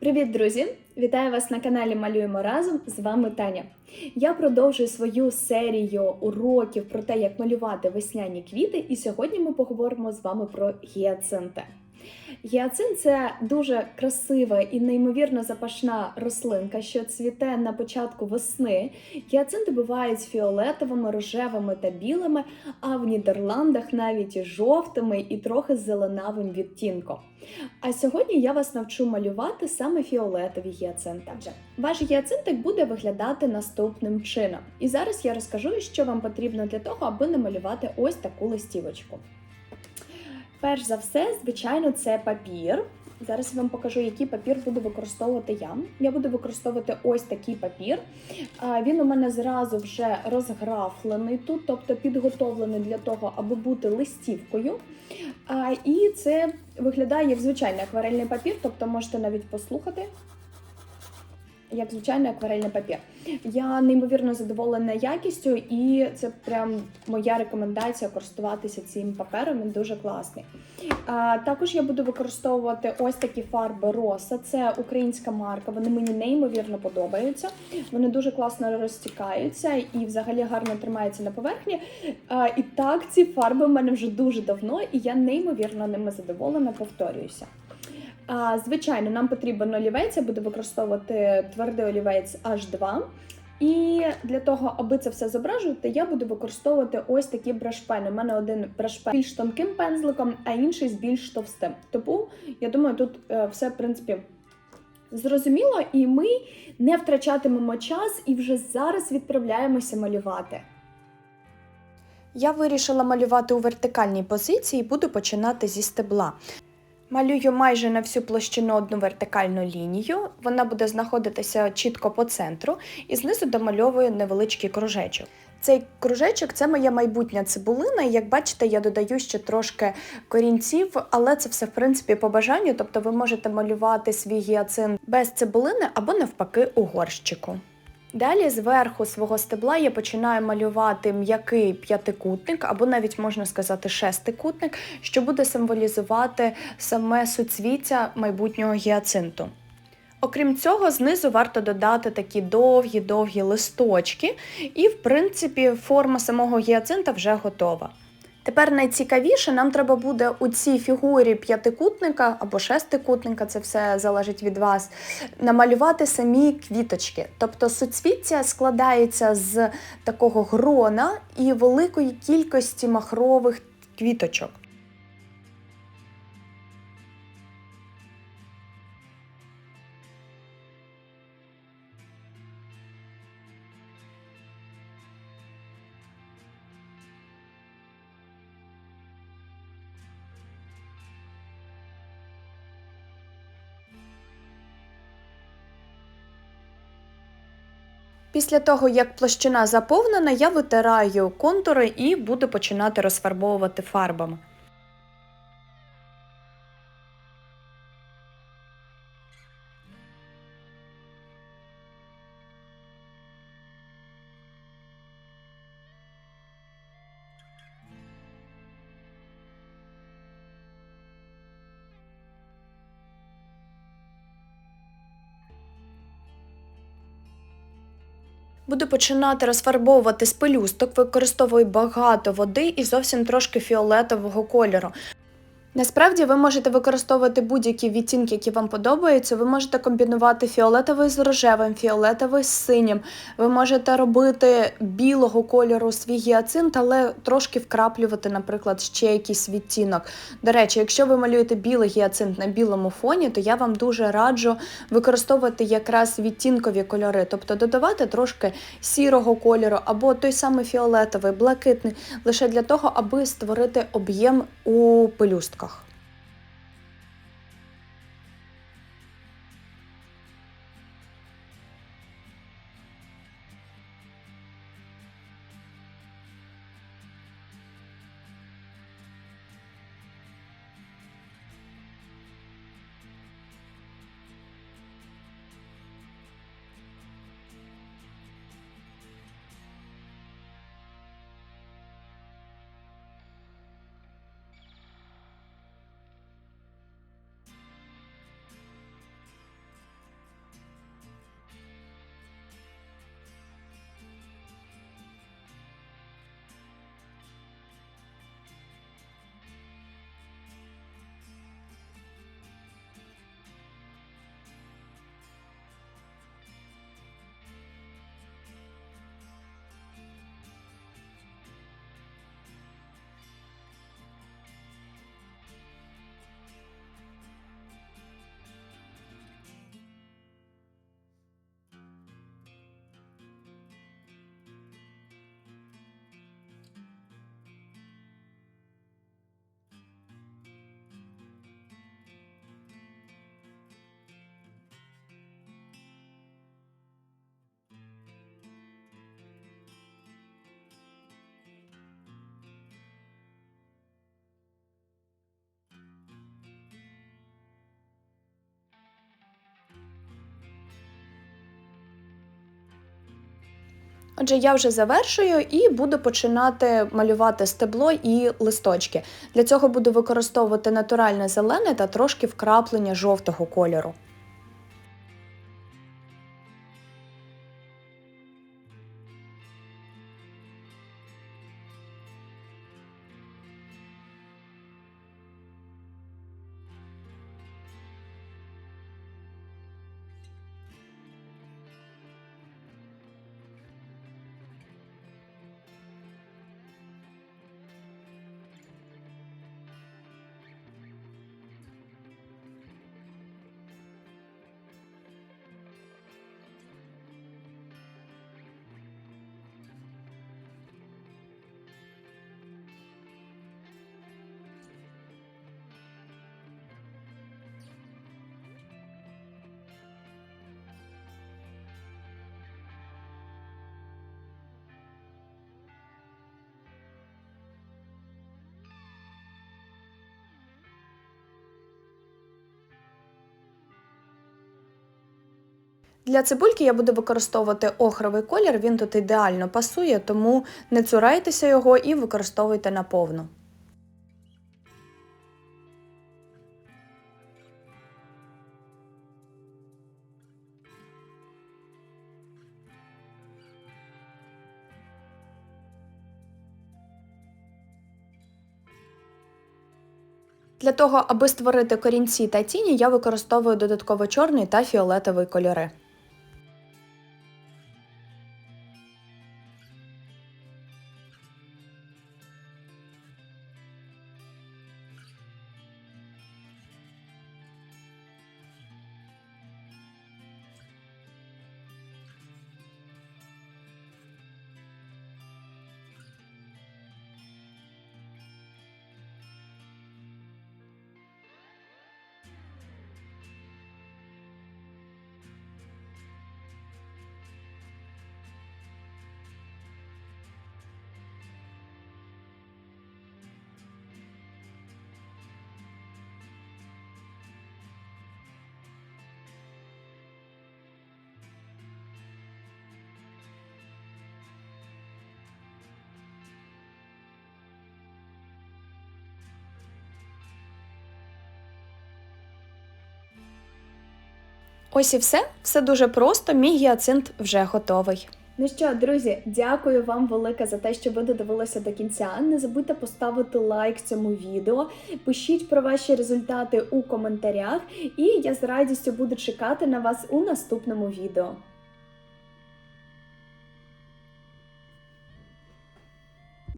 Привіт, друзі! Вітаю вас на каналі Малюємо разом. З вами Таня. Я продовжую свою серію уроків про те, як малювати весняні квіти, і сьогодні ми поговоримо з вами про гіацинти. Гіацинт це дуже красива і неймовірно запашна рослинка, що цвіте на початку весни. Гіацинти бувають фіолетовими, рожевими та білими, а в Нідерландах навіть жовтими і трохи зеленавим відтінком. А сьогодні я вас навчу малювати саме фіолетові гіацинти. Ваш гіацинтик буде виглядати наступним чином. І зараз я розкажу, що вам потрібно для того, аби намалювати ось таку листівочку. Перш за все, звичайно, це папір. Зараз я вам покажу, який папір буду використовувати я. Я буду використовувати ось такий папір. Він у мене зразу вже розграфлений тут, тобто підготовлений для того, аби бути листівкою. І це виглядає як звичайний акварельний папір, тобто можете навіть послухати. Як звичайний акварельний папір. Я неймовірно задоволена якістю, і це прям моя рекомендація користуватися цим папером. Він дуже класний. Також я буду використовувати ось такі фарби Роса. Це українська марка. Вони мені неймовірно подобаються. Вони дуже класно розтікаються і взагалі гарно тримаються на поверхні. І так, ці фарби в мене вже дуже давно, і я неймовірно ними задоволена, повторююся. А, Звичайно, нам потрібен олівець, я буду використовувати твердий олівець H2. І для того, аби це все зображувати, я буду використовувати ось такі брашпени. У мене один брашпен більш тонким пензликом, а інший з більш товстим. Тому я думаю, тут е, все в принципі зрозуміло, і ми не втрачатимемо час і вже зараз відправляємося малювати. Я вирішила малювати у вертикальній позиції і буду починати зі стебла. Малюю майже на всю площину одну вертикальну лінію, вона буде знаходитися чітко по центру, і знизу домальовую невеличкий кружечок. Цей кружечок це моя майбутня цибулина, як бачите, я додаю ще трошки корінців, але це все в принципі по бажанню, тобто ви можете малювати свій гіацин без цибулини або навпаки у горщику. Далі зверху свого стебла я починаю малювати м'який п'ятикутник, або навіть можна сказати шестикутник, що буде символізувати саме суцвіття майбутнього гіацинту. Окрім цього, знизу варто додати такі довгі-довгі листочки, і, в принципі, форма самого гіацинта вже готова. Тепер найцікавіше нам треба буде у цій фігурі п'ятикутника або шестикутника, це все залежить від вас, намалювати самі квіточки. Тобто суцвіття складається з такого грона і великої кількості махрових квіточок. Після того, як площина заповнена, я витираю контури і буду починати розфарбовувати фарбами. Буду починати розфарбовувати з пелюсток, використовую багато води і зовсім трошки фіолетового кольору. Насправді ви можете використовувати будь-які відтінки, які вам подобаються. Ви можете комбінувати фіолетовий з рожевим, фіолетовий з синім. Ви можете робити білого кольору свій гіацинт, але трошки вкраплювати, наприклад, ще якийсь відтінок. До речі, якщо ви малюєте білий гіацинт на білому фоні, то я вам дуже раджу використовувати якраз відтінкові кольори, тобто додавати трошки сірого кольору або той самий фіолетовий, блакитний, лише для того, аби створити об'єм у пелюстках. Отже, я вже завершую і буду починати малювати стебло і листочки. Для цього буду використовувати натуральне зелене та трошки вкраплення жовтого кольору. Для цибульки я буду використовувати охровий колір, він тут ідеально пасує, тому не цурайтеся його і використовуйте наповну. Для того, аби створити корінці та тіні, я використовую додатково чорний та фіолетовий кольори. Ось і все. Все дуже просто. Мій гіацинт вже готовий. Ну що, друзі, дякую вам велике за те, що ви додивилися до кінця. Не забудьте поставити лайк цьому відео. Пишіть про ваші результати у коментарях, і я з радістю буду чекати на вас у наступному відео.